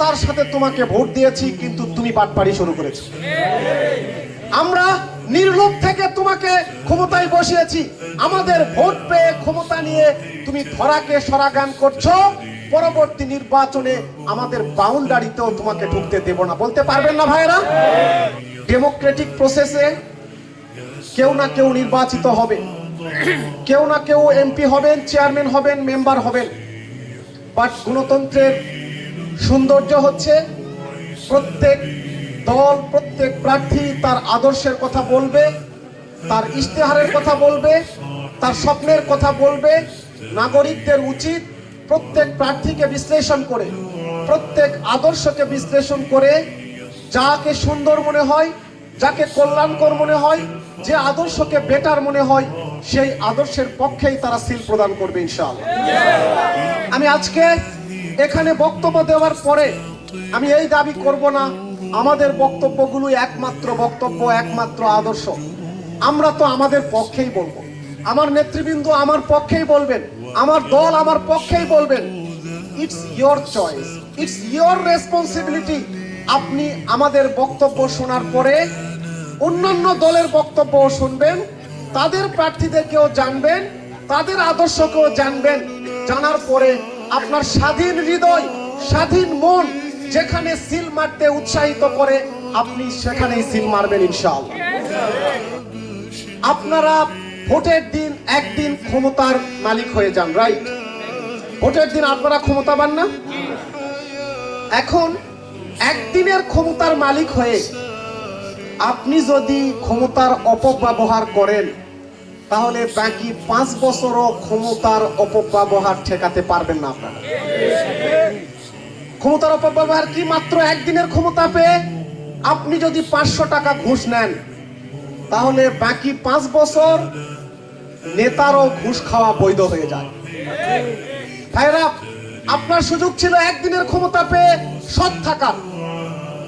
সততার সাথে তোমাকে ভোট দিয়েছি, কিন্তু তুমি বাটপাড়ি শুরু করেছ। আমরা নির্লোভ থেকে তোমাকে ক্ষমতায় বসিয়েছি। আমাদের ভোট পেয়ে ক্ষমতা নিয়ে তুমি ধরাকে সরাগান করছ। পরবর্তী নির্বাচনে আমাদের বাউন্ডারিতেও তোমাকে ঢুকতে দেব না। বলতে পারবেন না ভাইরা ডেমোক্রেটিক প্রসেসে কেউ না কেউ নির্বাচিত হবে। কেউ না কেউ এমপি হবেন, চেয়ারম্যান হবেন, মেম্বার হবেন। বাট গণতন্ত্রের সৌন্দর্য হচ্ছে প্রত্যেক দল, প্রত্যেক প্রার্থী তার আদর্শের কথা বলবে, তার ইশতেহারের কথা বলবে, তার স্বপ্নের কথা বলবে। নাগরিকদের উচিত প্রত্যেক প্রার্থীকে বিশ্লেষণ করে, প্রত্যেক আদর্শকে বিশ্লেষণ করে যাকে সুন্দর মনে হয়, যাকে কল্যাণকর মনে হয়, যে আদর্শকে বেটার মনে হয়, সেই আদর্শের পক্ষেই তারা সিল প্রদান করবে ইনশাআল্লাহ। আমি আজকে এখানে বক্তব্য দেওয়ার পরে আমি এই দাবি করব না, আমাদের বক্তব্যগুলো একমাত্র বক্তব্য, একমাত্র আদর্শ। আমরা তো আমাদের পক্ষেই বলব। আমার নেতৃবৃন্দ আমার পক্ষেই বলবেন, আমার দল আমার পক্ষেই বলবেন। It's your choice it's your responsibility আপনি আমাদের বক্তব্য শোনার পরে অন্যান্য দলের বক্তব্য শুনবেন, তাদের প্রার্থীদেরকেও জানবেন, তাদের আদর্শকেও জানবেন। জানার পরে আপনার স্বাধীন হৃদয়, স্বাধীন মন যেখানে সিল মারতে উৎসাহিত করে, আপনি সেখানেই সিল মারবেন ইনশাআল্লাহ। আপনারা ভোটের দিন একদিন ক্ষমতার মালিক হয়ে যান রাইট ভোটের দিন আপনারা ক্ষমতা পান না? এখন একদিনের ক্ষমতার মালিক হয়ে আপনি যদি ক্ষমতার অপব্যবহার করেন তাহলে বাকি পাঁচ বছরও ক্ষমতার অপব্যবহার ঠেকাতে পারবেন না আপনারা। ক্ষমতার অপব্যবহার কি মাত্র একদিনের ক্ষমতা পেয়ে আপনি যদি পাঁচশো টাকা ঘুষ নেন, তাহলে বাকি পাঁচ বছর নেতারও ঘুষ খাওয়া বৈধ হয়ে যায়। ভাইরা, আপনার সুযোগ ছিল একদিনের ক্ষমতা পেয়ে সৎ থাকার,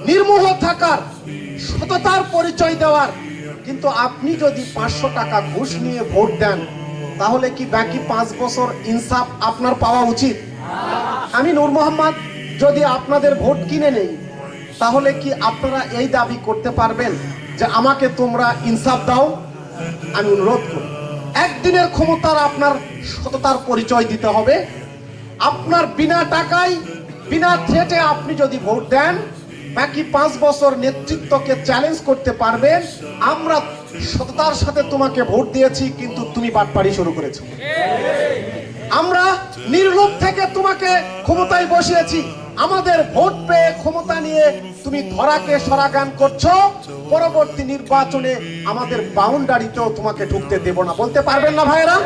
নির্মোহ থাকার, সততার পরিচয় দেওয়ার কিন্তু আপনি যদি পাঁচশো টাকা ঘুষ নিয়ে ভোট দেন, তাহলে কি বাকি পাঁচ বছর ইনসাফ আপনার পাওয়া উচিত? আমি নূর মোহাম্মদ, যদি আপনাদের ভোট কিনে নেই, তাহলে কি আপনারা এই দাবি করতে পারবেন যে আমাকে তোমরা ইনসাফ দাও? আমি অনুরোধ করি। একদিনের ক্ষমতার আপনার সততার পরিচয় দিতে হবে। আপনার বিনা টাকায়, বিনা থ্রেটে আপনি যদি ভোট দেন বাকি পাঁচ বছর নেতৃত্বকে চ্যালেঞ্জ করতে পারবেন আমরা সততার সাথে তোমাকে ভোট দিয়েছি, কিন্তু তুমি বাটপাড়ি শুরু করেছ। আমরা নির্লোভ থেকে তোমাকে ক্ষমতায় বসিয়েছি। আমাদের ভোট পেয়ে ক্ষমতা নিয়ে তুমি ধরাকে সরাগান করছ। পরবর্তী নির্বাচনে আমাদের বাউন্ডারিতেও তোমাকে ঢুকতে দেব না। বলতে পারবেন না ভাইরা